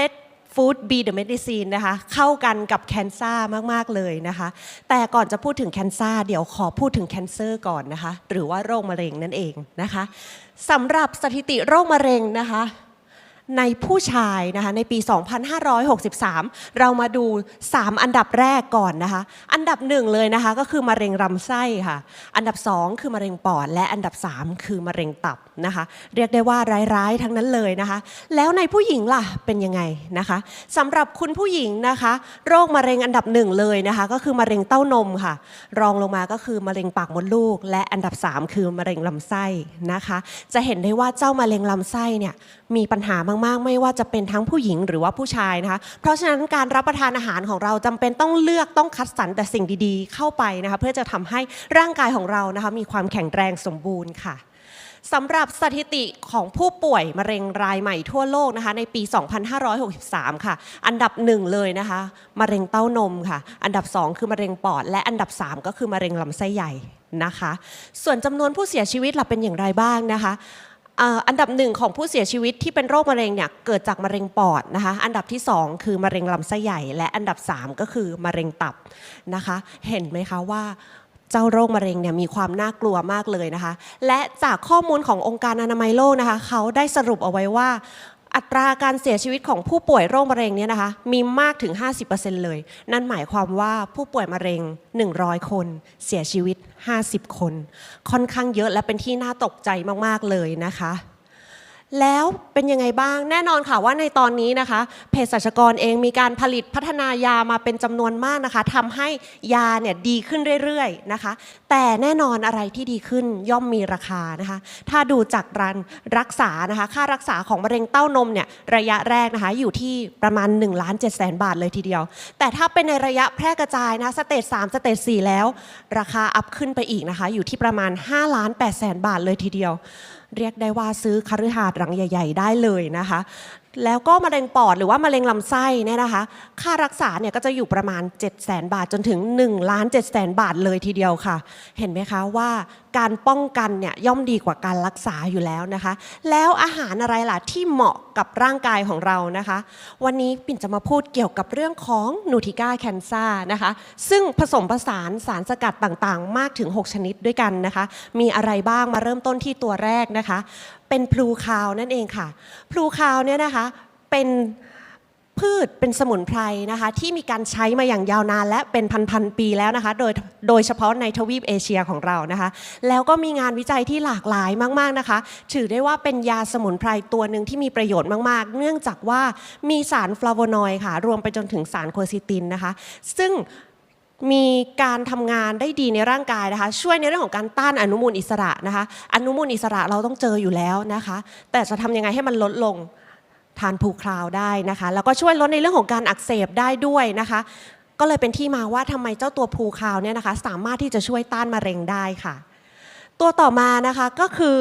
let food be the medicine นะคะ เข้ากันกับแคนซ่ามาก ๆ เลยนะคะ แต่ก่อนจะพูดถึงแคนซ่าเดี๋ยวขอพูดถึงแคนเซอร์ก่อนนะคะ หรือว่าโรคมะเร็งนั่นเองนะคะสำหรับสถิติโรคมะเร็งนะคะ ในผู้ชายนะคะในปี 2563 เรามาดู 3 อันดับแรกก่อนนะคะ อันดับหนึ่งเลยนะคะก็คือมะเร็งลำไส้ค่ะ อันดับ 2 คือมะเร็งปอด และอันดับ 3 คือมะเร็งตับนะคะ เรียกได้ว่าร้ายๆทั้งนั้นเลยนะคะ แล้วในผู้หญิงล่ะเป็นยังไงนะคะสำหรับคุณผู้หญิงนะคะ โรคมะเร็งอันดับหนึ่งเลยนะคะก็คือมะเร็งเต้านมค่ะ รองลงมาก็คือมะเร็งปากมดลูก และอันดับ 3 คือมะเร็งลำไส้นะคะ จะเห็นได้ว่าเจ้ามะเร็งลำไส้เนี่ยมีปัญหามากๆ ไม่ว่าจะเป็นทั้งผู้หญิงหรือว่าผู้ชายนะคะ เพราะฉะนั้นการรับประทานอาหารของเราจำเป็นต้องเลือกต้องคัดสรรแต่สิ่งดีๆ เข้าไปนะคะเพื่อจะทำให้ร่างกายของเรานะคะมีความแข็งแรงสมบูรณ์ค่ะสำหรับสถิติของผู้ป่วยมะเร็งรายใหม่ทั่วโลกนะคะในปี 2563 ค่ะ อันดับหนึ่งเลยนะคะมะเร็งเต้านมค่ะ อันดับ 2 คือมะเร็งปอด และอันดับ 3 ก็คือมะเร็งลำไส้ใหญ่นะคะ ส่วนจำนวนผู้เสียชีวิตล่ะเป็นอย่างไรบ้างนะคะ อันดับหนึ่งของผู้เสียชีวิตที่เป็นโรคมะเร็งเนี่ยเกิดจากมะเร็งปอดนะคะ อันดับที่ 2 คือมะเร็งลำไส้ใหญ่ และอันดับ 3 ก็คือมะเร็งตับนะคะ เห็นไหมคะว่าเจ้าโรคมะเร็งเนี่ยมีความน่ากลัวมากเลยนะคะ และจากข้อมูลขององค์การอนามัยโลกนะคะ เขาได้สรุปเอาไว้ว่า อัตราการเสียชีวิตของผู้ป่วยโรคมะเร็งเนี่ยนะคะมีมากถึง 50%เลย นั่นหมายความว่าผู้ป่วยมะเร็ง 100 คน เสียชีวิต 50 คน ค่อนข้างเยอะและเป็นที่น่าตกใจมาก ๆ เลยนะคะ แล้วเป็นยังไงบ้าง แน่นอนค่ะว่าในตอนนี้นะคะเภสัชกรเองมีการผลิตพัฒนายามาเป็นจำนวนมากนะคะทำให้ยาเนี่ยดีขึ้นเรื่อยๆนะคะ แต่แน่นอนอะไรที่ดีขึ้นย่อมมีราคานะคะ ถ้าดูจากรันรักษานะคะ ค่ารักษาของมะเร็งเต้านมเนี่ยระยะแรกนะคะอยู่ที่ประมาณ1ล้าน7แสนบาทเลยทีเดียว แต่ถ้าเป็นในระยะแพร่กระจายนะสเตจ3สเตจ4แล้ว ราคาอัพขึ้นไปอีกนะคะ อยู่ที่ประมาณ5ล้าน8แสนบาทเลยทีเดียว เรียกได้ว่าซื้อคฤหาสน์หลังใหญ่ ๆ ได้เลยนะคะ แล้วก็มะเร็งปอดหรือว่ามะเร็งลำไส้เนี่ยนะคะ ค่ารักษาเนี่ยก็จะอยู่ประมาณ 7 0 0 0 0 0 บาทจนถึง1ล้าน7แสนบาทเลยทีเดียวค่ะ เห็นไหมคะว่า การป้องกันเนี่ยย่อมดีกว่าการรักษาอยู่แล้วนะคะ แล้วอาหารอะไรล่ะที่เหมาะกับร่างกายของเรานะคะ วันนี้ปิ่นจะมาพูดเกี่ยวกับเรื่องของนูทิก้าแคนซ่านะคะ ซึ่งผสมผสานสารสกัดต่างๆ มากถึง 6 ชนิดด้วยกันนะคะ มีอะไรบ้างมาเริ่มต้นที่ตัวแรกนะคะ เป็นพลูคาวนั่นเองค่ะพลูคาวเนี่ยนะคะเป็น พืชเป็นสมุนไพรนะคะที่มีการใช้มาอย่างยาวนานและเป็นพันๆปีแล้วนะคะโดยโดยเฉพาะในทวีปเอเชียของเรานะคะ แล้วก็มีงานวิจัยที่หลากหลายมากๆนะคะ ถือได้ว่าเป็นยาสมุนไพรตัวหนึ่งที่มีประโยชน์มากๆ เนื่องจากว่ามีสารฟลาโวนอยด์ค่ะ รวมไปจนถึงสารโคซิตินนะคะ ซึ่งมีการทำงานได้ดีในร่างกายนะคะ ช่วยในเรื่องของการต้านอนุมูลอิสระนะคะ อนุมูลอิสระเราต้องเจออยู่แล้วนะคะ แต่จะทำยังไงให้มันลดลง ทานภูคราวได้นะคะ แล้วก็ช่วยลดในเรื่องของการอักเสบได้ด้วยนะคะ ก็เลยเป็นที่มาว่าทำไมเจ้าตัวภูคราวเนี่ยนะคะ สามารถที่จะช่วยต้านมะเร็งได้ค่ะ ตัวต่อมานะคะก็คือ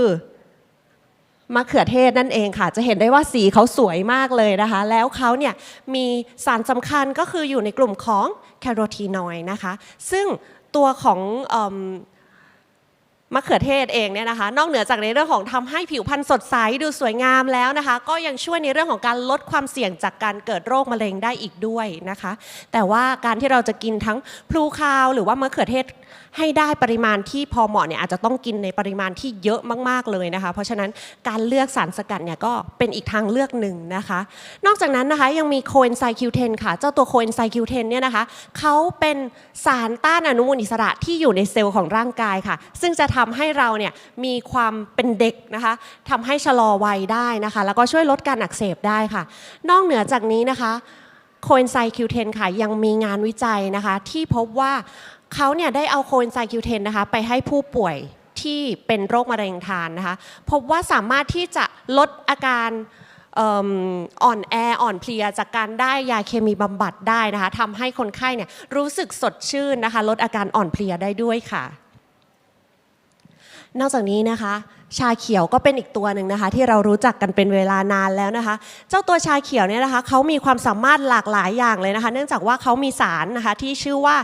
มะเขือเทศนั่นเองค่ะ จะเห็นได้ว่าสีเขาสวยมากเลยนะคะ แล้วเขาเนี่ยมีสารสำคัญก็คืออยู่ในกลุ่มของแคโรทีนอยด์นะคะ ซึ่งตัวของอ มะเขือเทศเองเนี่ยนะคะ นอกเหนือจากในเรื่องของทำให้ผิวพรรณสดใสดูสวยงามแล้วนะคะ ก็ยังช่วยในเรื่องของการลดความเสี่ยงจากการเกิดโรคมะเร็งได้อีกด้วยนะคะ แต่ว่าการที่เราจะกินทั้งพลูคาว หรือว่ามะเขือเทศ ให้ได้ปริมาณที่พอเหมาะเนี่ยอาจจะต้องกินในปริมาณที่เยอะมากๆเลยนะคะ เพราะฉะนั้นการเลือกสารสกัดเนี่ยก็เป็นอีกทางเลือกหนึ่งนะคะ นอกจากนั้นนะคะยังมีโคเอนไซคิวเทนค่ะ เจ้าตัวโคเอนไซคิวเทนเนี่ยนะคะเขาเป็นสารต้านอนุมูลอิสระที่อยู่ในเซลล์ของร่างกายค่ะ ซึ่งจะทำให้เราเนี่ยมีความเป็นเด็กนะคะทำให้ชะลอวัยได้นะคะ แล้วก็ช่วยลดการอักเสบได้ค่ะ นอกเหนือจากนี้นะคะโคเอนไซคิวเทนค่ะยังมีงานวิจัยนะคะที่พบว่า เขาเนี่ยได้เอาโคเอนไซคิวเทนนะคะไปให้ผู้ป่วยที่เป็นโรคมะเร็งทานนะคะพบว่าสามารถที่จะลดอาการอ่อ่อนแออ่อนเพลียจากการได้ยาเคมีบำบัดได้นะคะทำให้คนไข้เนี่ยรู้สึกสดชื่นนะคะลดอาการอ่อนเพลียได้ด้วยค่ะ นอกจากนี้นะคะ ชาเขียวก็เป็นอีกตัวหนึ่งนะคะ ที่เรารู้จักกันเป็นเวลานานแล้วนะคะ เจ้าตัวชาเขียวเนี่ยนะคะเขามีความสามารถหลากหลายอย่างเลยนะคะ เนื่องจากว่าเขามีสารนะคะที่ชื่อว่า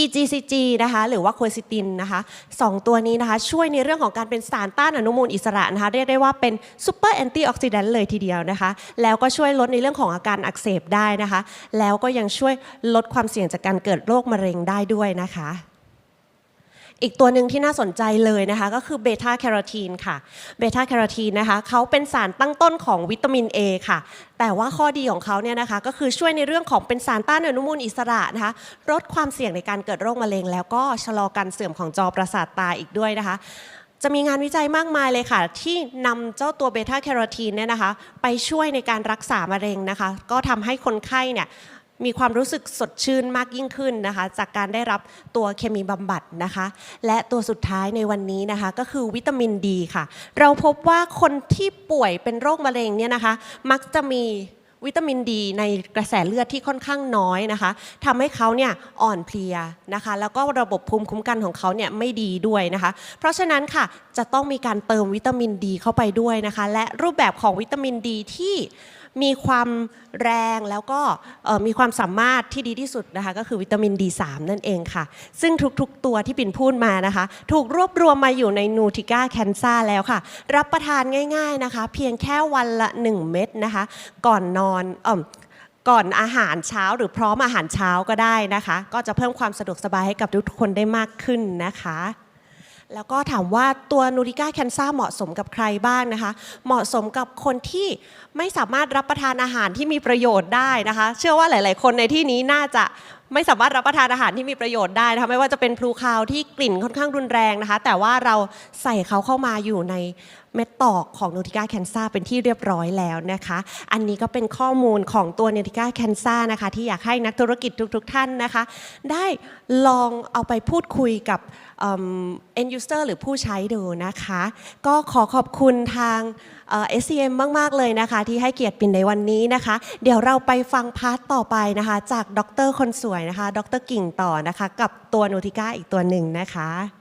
EGCG นะคะหรือว่า quercetin นะคะสองตัวนี้นะคะช่วยในเรื่องของการเป็นสารต้านอนุมูลอิสระนะคะเรียกได้ว่าเป็นซูเปอร์แอนตี้ออกซิแดนต์เลยทีเดียวนะคะ แล้วก็ช่วยลดในเรื่องของอาการอักเสบได้นะคะ แล้วก็ยังช่วยลดความเสี่ยงจากการเกิดโรคมะเร็งได้ด้วยนะคะ อีกตัวหนึ่งที่น่าสนใจเลยนะคะก็คือเบต้าแคโรทีนค่ะเบต้าแคโรทีนนะคะเขาเป็นสารตั้งต้นของวิตามิน A ค่ะ แต่ว่าข้อดีของเขาเนี่ยนะคะก็คือช่วยในเรื่องของเป็นสารต้านอนุมูลอิสระนะคะลดความเสี่ยงในการเกิดโรคมะเร็ง แล้วก็ชะลอการเสื่อมของจอประสาทตาอีกด้วยนะคะจะมีงานวิจัยมากมายเลยค่ะ ที่นำเจ้าตัวเบต้าแคโรทีนเนี่ยนะคะ ไปช่วยในการรักษามะเร็งนะคะ ก็ทำให้คนไข้เนี่ย มีความรู้สึกสดชื่นมากยิ่งขึ้นนะคะ จากการได้รับตัวเคมีบำบัดนะคะ และตัวสุดท้ายในวันนี้นะคะก็คือวิตามินดีค่ะ เราพบว่าคนที่ป่วยเป็นโรคมะเร็งเนี่ยนะคะ มักจะมีวิตามินดีในกระแสเลือดที่ค่อนข้างน้อยนะคะทำให้เขาเนี่ยอ่อนเพลียนะคะ แล้วก็ระบบภูมิคุ้มกันของเขาเนี่ยไม่ดีด้วยนะคะ เพราะฉะนั้นค่ะจะต้องมีการเติมวิตามินดีเข้าไปด้วยนะคะ และรูปแบบของวิตามินดีที่มีความแรงแล้วก็มีความสามารถที่ดีที่สุดนะคะก็คือวิตามิน D3 นั่นเองค่ะ ซึ่งทุกๆตัวที่ปิ่นพูดมานะคะ ถูกรวบรวมมาอยู่ในนูติก้าแคนซ่าแล้วค่ะ รับประทานง่าย ๆนะคะ เพียงแค่วันละ 1 เม็ดนะคะ ก่อนนอนอ่อก่อนอาหารเช้าหรือพร้อมอาหารเช้าก็ได้นะคะ ก็จะเพิ่มความสะดวกสบายให้กับทุกคนได้มากขึ้นนะคะ แล้วก็ถามว่าตัวนูริก้าแคนซ่าเหมาะสมกับใครบ้างนะคะ เหมาะสมกับคนที่ไม่สามารถรับประทานอาหารที่มีประโยชน์ได้นะคะ เชื่อว่าหลาย ๆ คนในที่นี้น่าจะ ไม่สามารถรับประทานอาหารที่มีประโยชน์ได้นะคะไม่ว่าจะเป็นพลูคาวที่กลิ่นค่อนข้างรุนแรงนะคะ แต่ว่าเราใส่เขาเข้ามาอยู่ในเม็ดตอกของนูติก้าแคนซ่าเป็นที่เรียบร้อยแล้วนะคะ อันนี้ก็เป็นข้อมูลของตัวนูติก้าแคนซ่านะคะที่อยากให้นักธุรกิจทุก ๆ ท่านนะคะ ได้ลองเอาไปพูดคุยกับเอิ่ม end user หรือผู้ใช้ดูนะคะ ก็ขอขอบคุณทางเอ่อ SCM มาก ๆ เลยนะคะ ที่ให้เกียรติปินในวันนี้นะคะ เดี๋ยวเราไปฟังพาร์ทต่อไปนะคะ จากดรคนสวยนะคะ ดรกิ่งต่อนะคะ กับตัวนูติก้าอีกตัวหนึ่งนะคะ